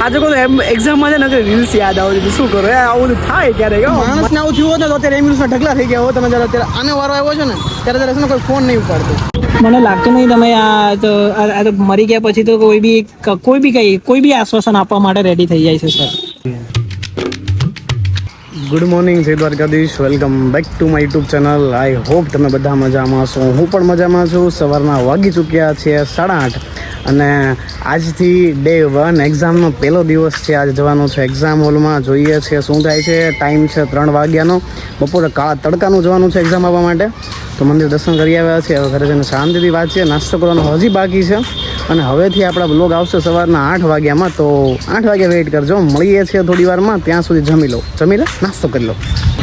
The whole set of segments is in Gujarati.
આજે કોઈ એમ એક્ઝામમાં છે ને રીલ્સ યાદ આવે છે શું કરો? આવું બધું થાય ક્યારેક માણસ માણસને આવું થયું હોત ને તો અત્યારે એમ્બ્યુલન્સના ઢગલા થઈ ગયા હોય તમે જ્યારે અત્યારે આને વારો આવ્યો છે ને ત્યારે ત્યારે છે ને કોઈ ફોન નહીં ઉપાડતો. મને લાગતું નહીં તમે આ તો આ આ તો મરી ગયા પછી તો કોઈ બી કોઈ બી કઈ કોઈ બી આશ્વાસન આપવા માટે રેડી થઈ જાય છે સર ગુડ મોર્નિંગ જય Dwarkadhish. Welcome back to my YouTube channel I hope તમે બધા મજામાં છો. હું પણ મજામાં છું. સવારના વાગી ચૂક્યા છે સાડા આઠ. અને આજથી ડે વન એક્ઝામનો પહેલો દિવસ છે. આજે જવાનો છે એક્ઝામ હોલમાં જોઈએ છે શું થાય છે. ટાઈમ છે ત્રણ વાગ્યાનો. બપોરે કાળા તડકાનું જવાનું છે એક્ઝામ આવવા માટે. તો મંદિર દર્શન કરી આવ્યા છે. હવે ઘરે જઈને શાંતિથી વાંચીએ. નાસ્તો કરવાનો હજી બાકી છે. અને હવેથી આપણા બ્લોગ આવશે સવારના આઠ વાગ્યામાં. તો આઠ વાગ્યા વેઇટ કરજો. મળીએ છીએ થોડી વારમાં. ત્યાં સુધી જમી લો. જમી લો. નાસ્તો કરી લો.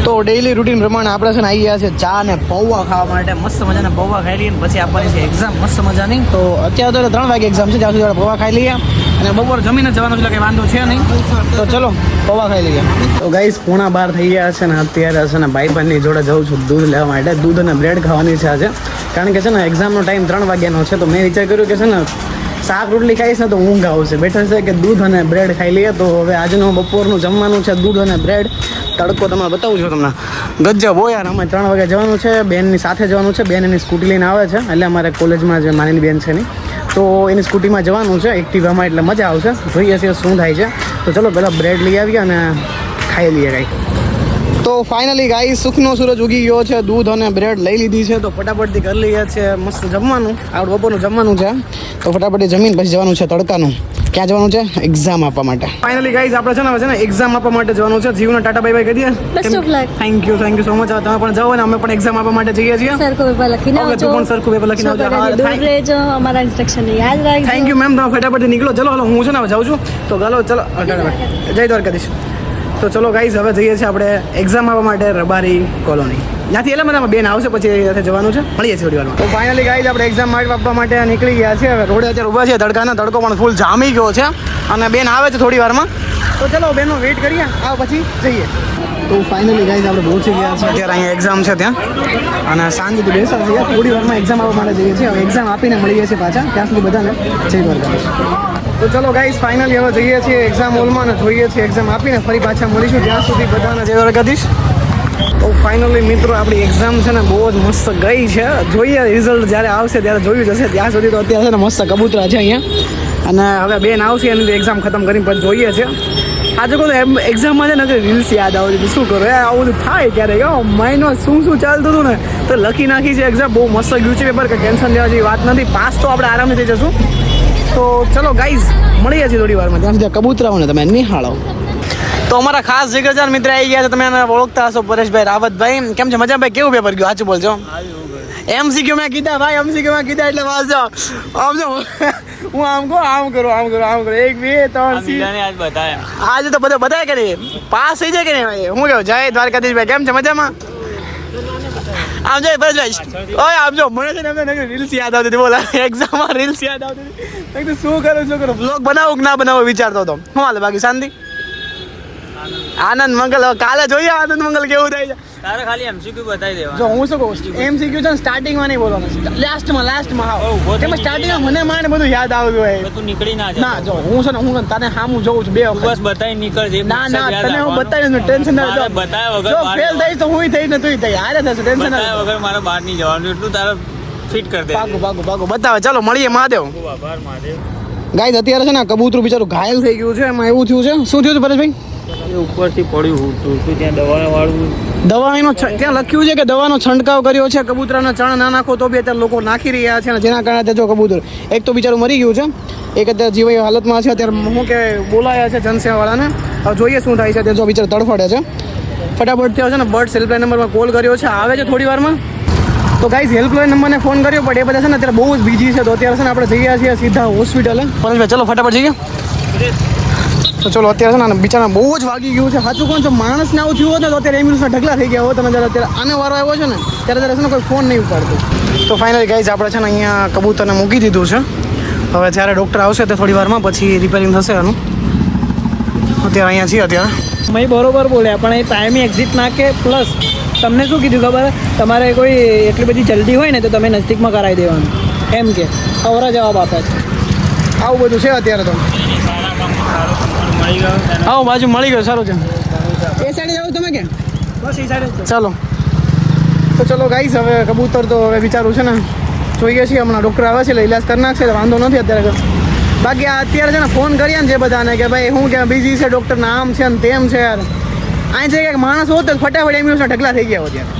તો ડેઈલી રૂટીન પ્રમાણે આપણે છે ને આવી ગયા છે ચા ને પૌવા ખાવા માટે. મસ્ત મજાના પૌવા ખાઈ લઈએ પછી આપવાની છે એક્ઝામ મસ્ત મજાની. તો અત્યારે તો ત્રણ વાગે એક્ઝામ છે. ત્યાં સુધી પૌવા ખાઈ લઈએ. અને બપોર જમીને જવાનું એટલે કંઈ વાંધો છે નહીં. તો ચલો, પૌવા ખાઈ લઈએ. તો ગાઈસ પોણા બાર થઈ ગયા છે ને અત્યારે છે ને ભાઈ બહેનની જોડે જઉં છું દૂધ લેવા માટે. દૂધ અને બ્રેડ ખાવાની છે આજે. કારણ કે છે ને એક્ઝામનો ટાઈમ ત્રણ વાગ્યાનો છે, તો મેં વિચાર કર્યું કે છે ને શાક રોટલી ખાઈશ ને તો ઊંઘ આવશે. બેટર છે કે દૂધ અને બ્રેડ ખાઈ લઈએ. તો હવે આજનું બપોરનું જમવાનું છે, દૂધ અને બ્રેડ તડકો તમે બતાવું છું તમને? ગજબ હોય યાર અમે ત્રણ વાગે જવાનું છે, બેનની સાથે જવાનું છે, બેન એની સ્કૂટી લઈને આવે છે, એટલે અમારે કોલેજમાં જે માનીની બેન છે એની. તો એની સ્કૂટીમાં જવાનું છે એક્ટિવામાં એટલે મજા આવશે. જોઈએ છીએ શું થાય છે. તો ચલો પહેલાં બ્રેડ લઈ આવીએ અને ખાઈ લઈએ કંઈક તો ફાઇનલી ગાઈ સુખનો સૂરજ ઉગી ગયો છે, દૂધ અને બ્રેડ લઈ લીધી છે, તો ફટાફટથી કરી લઈએ છે મસ્ત જમવાનું. આવડું બપોરનું જમવાનું છે. તો ફટાફટથી જમીન પછી જવાનું છે તડકાનું. ક્યાં જવાનું છે? એક્ઝામ આપવા માટે. ફાઇનલી ગાઈઝ આપણે છે ને હવે છે ને એક્ઝામ આપવા માટે જવાનું છે. જીવને ટાટા બાય બાય કરી દઈએ. Thank you thank you so much તમે પણ જાઓ ને અમે પણ એક્ઝામ આપવા માટે જઈએ છીએ. સરખું પેપર લખીને તું આવજો પણ સરખું પેપર લખીને આવજો. હા, દૂર રહેજો. અમારા ઇન્સ્ટ્રક્શન યાદ રાખજો. થેન્ક યુ મેમ તમે ફટાફટ નીકળો. ચલો હલો હું છે ને હવે જાઉં છું. તો ચાલો ચલો જય દ્વારકાધીશ. તો ચલો ગાઈઝ હવે જઈએ છીએ આપણે એક્ઝામ આપવા માટે રબારી કોલોની ત્યાંથી એટલે મને બેન આવશે, પછી ત્યાંથી જવાનું છે. મળીએ છીએ થોડી વારમાં. તો ફાઇનલી ગાઈઝ આપણે એક્ઝામ માર્ક આપવા માટે નીકળી ગયા છે હવે રોડે અત્યારે ઊભા છે તડકાના તડકો પણ ફૂલ જામી ગયો છે. અને બેન આવે છે થોડી વારમાં. તો ચલો, બેનનો વેઇટ કરીએ. આ પછી જઈએ. તો ફાઇનલી ગાઈઝ આપણે પહોંચી ગયા છે અત્યારે અહીંયા એક્ઝામ છે ત્યાં. અને શાંતિથી બેસા છીએ થોડી વારમાં એક્ઝામ આવવા માટે જઈએ છીએ. હવે એક્ઝામ આપીને મળીએ છીએ પાછા. ત્યાં સુધી બધાને જય દ્વારકાધીશ તો ચલો ગાઈઝ ફાઇનલી હવે જઈએ છીએ એક્ઝામ હોલમાં અને જોઈએ છીએ એક્ઝામ આપીને. ફરી પાછા મળીશું. જ્યાં સુધી બધાને જય દ્વારકાધીશ તો ફાઇનલી મિત્રો, આપણી એક્ઝામ છે ને, બહુ જ મસ્ત ગઈ છે. જોઈએ રિઝલ્ટ જ્યારે આવશે ત્યારે જોયું જશે ત્યાં સુધી તો અત્યારે છે ને મસ્ત કબૂતરા છે અહીંયા. અને હવે બેન આવશે, એની એક્ઝામ ખતમ કરીને પછી જોઈએ છે. આજે કોઈ એક્ઝામમાં છે ને રીલ્સ યાદ આવે છે શું કરો? એ આવું બધું થાય ત્યારે યો, મહિનો શું શું ચાલતું હતું ને? તો લખી નાખી છે એક્ઝામ બહુ મસ્ત ગયું છે પેપર કે ટેન્શન લેવા જેવી વાત નથી. પાસ તો આપણે આરામથી થઈ જશું. તો ચલો ગાઈઝ મળીએ છીએ થોડી વારમાં. ત્યાં સુધી કબૂતરાઓને તમે નિહાળો. તો અમારા ખાસ જીગરજાન મિત્ર આવી ગયા છે. તમે એને ઓળખતા હશો પરેશભાઈ રાવતભાઈ. કેમ છે? મજા ભાઈ કેવું પેપર ગયું? સાચું બોલજો. એમસીક્યુ મેં કીધા ભાઈ એમસીક્યુ મેં કીધા એટલે વાંચો આમ જો હું આમ કહું આમ કરું આમ કરું આમ કરું. એક બે ત્રણ સી આજે તો બધા બધાય કરી. પાસ થઈ જાય કે નહીં ભાઈ? હું કહું જય દ્વારકાધીશ ભાઈ કેમ છે? મજામાં? આમ જો પરેશભાઈ ઓય આમ જો મને છે ને એમને રીલ્સ યાદ આવતી હતી. બોલા એક્ઝામમાં રીલ્સ યાદ આવતી હતી. શું કરું શું કરું? બ્લોગ બનાવું કે ના બનાવું વિચારતો હતો. હું હાલ બાકી? શાંતિ? આનંદ મંગલ કાલે જોઈએ આનંદ મંગલ કેવું થાય છે. તારે ખાલી એમસીક્યુ બતાવી દેવા જો હું શું કહું? એમસીક્યુ છે ને સ્ટાર્ટિંગમાં નહીં બોલવાનું. લાસ્ટમાં લાસ્ટમાં કેમ થઈ સ્ટાર્ટિંગમાં મને માને બધું યાદ આવ્યું હોય. તું નીકળી ના ના જો હું છે ને હું તને સામું જોઉં છું બે વખત. બસ બતાવી નીકળ જે ના ના તને હું બતાવી બતાવીશ ટેન્શન ના લો બતાવ્યા વગર જો ફેલ થઈ તો હું થઈ ને તું થઈ હારે થશે ટેન્શન ના વગર મારે બહાર નહીં જવાનું એટલું તારે ફિટ કરી દે. પાકું પાકું પાકું બતાવે ચાલો મળીએ મહાદેવ. આભાર મહાદેવ. ગાય અત્યારે છે ને કબૂતરું બિચારું ઘાયલ થઈ ગયું છે. એમાં એવું થયું છે. શું થયું છે પરેશભાઈ? એ હું ત્યાં લખ્યું છે કે દવાનો છંટકાવ કર્યો છે, કબૂતરાના ચણ ના નાખો તો બી અત્યારે લોકો નાખી રહ્યા છે અને જેના કારણે જો કબૂતર એક તો બિચારું મરી ગયું છે, એક અત્યારે હાલતમાં છે, અત્યારે કે બોલાયા છે જનસેવાવાળાને. હવે જોઈએ શું થાય છે તે જો બિચારું તડફડે છે. ફટાફટ થયો છે ને બર્ડ હેલ્પલાઇન નંબરમાં કોલ કર્યો છે. આવે છે થોડી વારમાં? તો ગાઈઝ હેલ્પલાઇન નંબરને ફોન કર્યો, પણ એ બધા છે ને અત્યારે બહુ જ બીજી છે. તો અત્યારે છે ને આપણે જઈએ છીએ સીધા હોસ્પિટલે. પરેશભાઈ, ચલો ફટાફટ જઈએ. તો ચલો અત્યારે છે ને બિચારા બહુ જ વાગી ગયું છે. સાચું કોણ માણસ માણસને આવું થયું હોત ને તો અત્યારે એમ્બ્યુલન્સના ઢગલા થઈ ગયા હોત. તમે જ્યારે અત્યારે આને વારો આવ્યો છે ને ત્યારે ત્યારે છે ને કોઈ ફોન નહીં ઉપાડતું. તો ફાઇનલી ગાઈઝ આપણે છે ને અહીંયા કબૂતરને મૂકી દીધું છે. હવે જ્યારે ડૉક્ટર આવશે તે થોડી વારમાં પછી રિપેરિંગ થશે આનું. અત્યારે અહીંયા છીએ અત્યારે. મેં બરોબર બોલ્યા પણ એ ટાઈમે એક્ઝિટ ના કે પ્લસ તમને શું કીધું ખબર? તમારે કોઈ એટલી બધી જલ્દી હોય ને તો તમે નજીકમાં કરાવી દેવાનું. એમ કે અવરા જવાબ આપે છે. આવું બધું છે અત્યારે તો. આવો બાજુ મળી ગયો સારું છે. એ સાઈડે જાવ તમે કે? બસ એ સાઈડે ચાલો. તો ચલો ગાઈસ હવે કબૂતર તો હવે વિચારું છે ને જોઈએ છીએ હમણાં ડૉક્ટર આવે છે એટલે ઇલાજ કરી નાખશે એટલે વાંધો નથી અત્યારે બાકી આ અત્યારે છે ને ફોન કર્યા ને જે બધાને કે ભાઈ હું કે બિઝી છે ડૉક્ટરના આમ છે ને તેમ છે યાર. અહીં છે કે માણસ હોત તો ફટાફટ એમ્બ્યુલન્સના ઢગલા થઈ ગયા હોત યાર.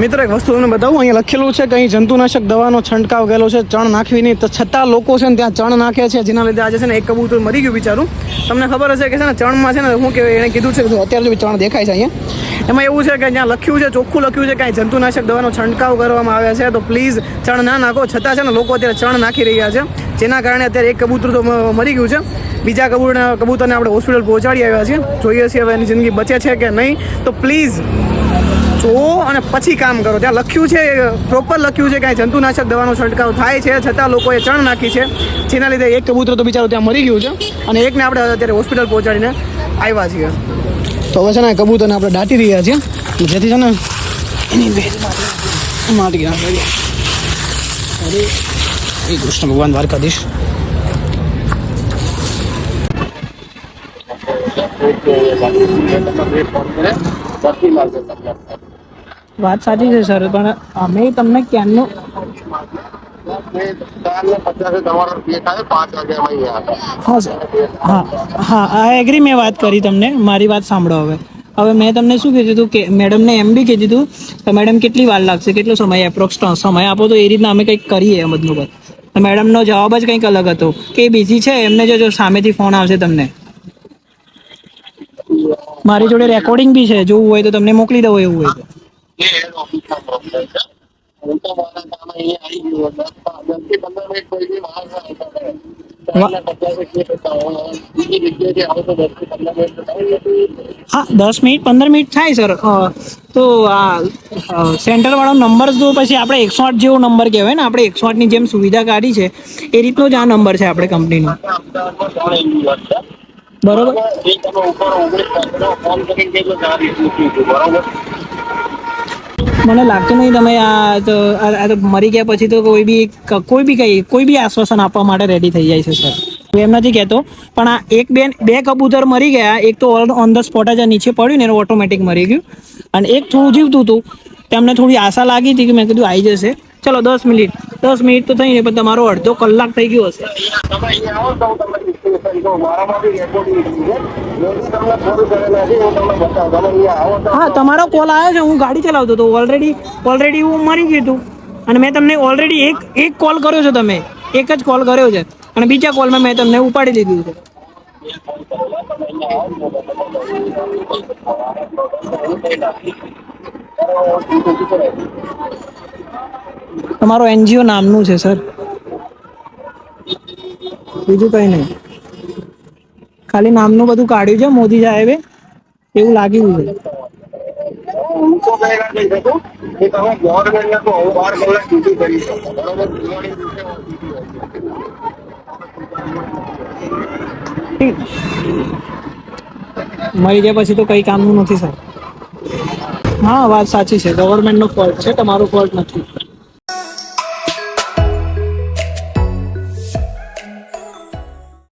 મિત્રો, એક વસ્તુ તમને બતાવું, અહીંયા લખેલું છે કે અહીં જંતુનાશક દવાનો છંટકાવ ગયેલો છે, ચણ નાખવી નહીં છતાં લોકો છે ને ત્યાં ચણ નાખે છે, જેના લીધે આજે છે ને એક કબૂતર મરી ગયું બિચારું. તમને ખબર હશે કે છે ને ચણમાં છે ને શું કહેવાય એણે કીધું છે કે અત્યારે ચણ દેખાય છે અહીંયા. એમાં એવું છે કે જ્યાં લખ્યું છે, ચોખ્ખું લખ્યું છે કે અહીં જંતુનાશક દવાનો છંટકાવ કરવામાં આવે છે. તો પ્લીઝ ચણ ના નાખો. છતાં છે ને લોકો અત્યારે ચણ નાખી રહ્યા છે, જેના કારણે અત્યારે એક કબૂતર તો મરી ગયું છે. બીજા કબૂતરને કબૂતરને આપણે હોસ્પિટલ પહોંચાડી આવ્યા છીએ. જોઈએ છીએ હવે એની જિંદગી બચે છે કે નહીં. તો પ્લીઝ જોવો અને પછી કામ કરો ત્યાં લખ્યું છે પ્રોપર લખ્યું છે કે જંતુનાશક દવાનો છંટકાવ થાય છે છતાં લોકોએ ચણ નાખી છે જેના લીધે એક કબૂતર તો બિચારો ત્યાં મરી ગયું છે અને એકને આપણે અત્યારે હોસ્પિટલ પહોંચાડીને આવ્યા છીએ તો હવે છે ને કબૂતરને આપણે દાટી રહ્યા છીએ જેથી છે ને એની માટી અરે કૃષ્ણ ભગવાન દ્વારકાધીશ વાત સાચી છે, સર, પણ અમે તમને ક્યારનું હા, સર. હા હા આ એગ્રી મેં વાત કરી તમને. મારી વાત સાંભળો હવે. હવે મેં તમને શું કીધું હતું કે મેડમને એમ બી કીધું હતું કે મેડમ કેટલી વાર લાગશે, કેટલો સમય એપ્રોક્સ સમય આપો તો એ રીતના અમે કંઈક કરીએ બધું મેડમનો જવાબ જ કંઈક અલગ હતો કે બીજી છે, એમને જો સામેથી ફોન આવશે તમને. મારી જોડે રેકોર્ડિંગ બી છે, જોવું હોય તો તમને મોકલી દઉં એવું હોય તો. હા. દસ મિનિટ પંદર મિનિટ થાય સર. તો આ સેન્ટર વાળો નંબર તો પછી આપણે એકસો આઠ જેવો નંબર કહેવાય ને આપણે એકસો આઠની જેમ સુવિધા કાઢી છે એ રીતનો જ આ નંબર છે આપણે કંપનીનો. બરોબર? મને લાગતું નહીં તમે આ તો આ તો મરી ગયા પછી તો કોઈ બી કોઈ બી કઈ કોઈ બી આશ્વાસન આપવા માટે રેડી થઈ જાય છે સર હું એમ નથી કહેતો, પણ આ એક બેન બે કબૂતર મરી ગયા, એક તો ઓન ધ સ્પોટ જ નીચે પડ્યું ને એનું ઓટોમેટિક મરી ગયું. અને એક થોડું જીવતું હતું. તેમને થોડી આશા લાગી હતી કે મેં કીધું આવી જશે. ચલો દસ મિનિટ. દસ મિનિટ તો થઈ ને પણ તમારો અડધો કલાક થઈ ગયો હશે. હા, તમારો કોલ આવ્યો છે, હું ગાડી ચલાવતો હતો. ઓલરેડી ઓલરેડી હું મરી ગયું હતું. અને મેં તમને ઓલરેડી એક એક કોલ કર્યો છે તમે. એક જ કોલ કર્યો છે. અને બીજા કોલમાં મેં તમને ઉપાડી લીધું છે. તમારો એનજીઓ નામનું છે સર બીજું કંઈ નહીં. ખાલી નામનું બધું કાઢ્યું છે, મોદી સાહેબે. એવું લાગ્યું છે. મરી ગયા પછી તો કઈ કામનું નથી સર હા, વાત સાચી છે. ગવર્મેન્ટનો ફોલ્ટ છે, તમારો ફોલ્ટ નથી.